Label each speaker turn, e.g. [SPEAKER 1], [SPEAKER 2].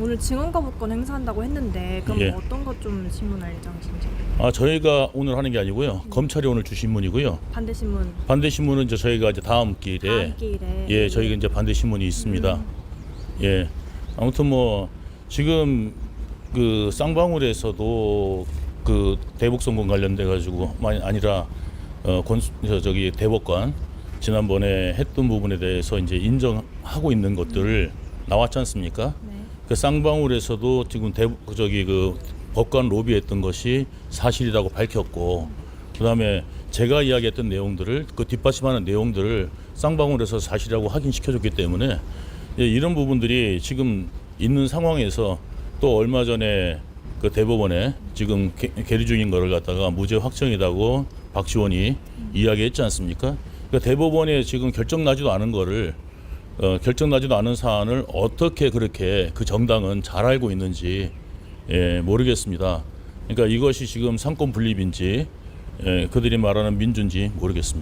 [SPEAKER 1] 오늘 증언 거부권 행사한다고 했는데 그럼
[SPEAKER 2] 예.
[SPEAKER 1] 뭐 어떤 것 좀 신문할 예정이신지
[SPEAKER 2] 아 저희가 오늘 하는 게 아니고요. 검찰이 오늘 주신 문이고요.
[SPEAKER 1] 반대 신문
[SPEAKER 2] 반대 신문은 이제 저희가 이제 다음 기일에
[SPEAKER 1] 다음 기일에
[SPEAKER 2] 예 저희가 이제 반대 신문이 있습니다. 예 아무튼 뭐 지금 그 쌍방울에서도 그 대북 선거 관련돼 가지고 많이 아니라 어 권, 저, 저기 대법관 지난번에 했던 부분에 대해서 이제 인정하고 있는 것들을 나왔지 않습니까?
[SPEAKER 1] 네.
[SPEAKER 2] 그 쌍방울에서도 지금 대 저기 그 법관 로비했던 것이 사실이라고 밝혔고 그다음에 제가 이야기했던 내용들을 그 뒷받침하는 내용들을 쌍방울에서 사실이라고 확인시켜줬기 때문에 예, 이런 부분들이 지금 있는 상황에서 또 얼마 전에 그 대법원에 지금 개- 계류 중인 거를 갖다가 무죄 확정이라고 박지원이 이야기했지 않습니까? 그러니까 대법원에 지금 결정 나지도 않은 거를 어, 결정 나지도 않은 사안을 어떻게 그렇게 그 정당은 잘 알고 있는지 예, 모르겠습니다. 그러니까 이것이 지금 상권 분립인지 예, 그들이 말하는 민주인지 모르겠습니다.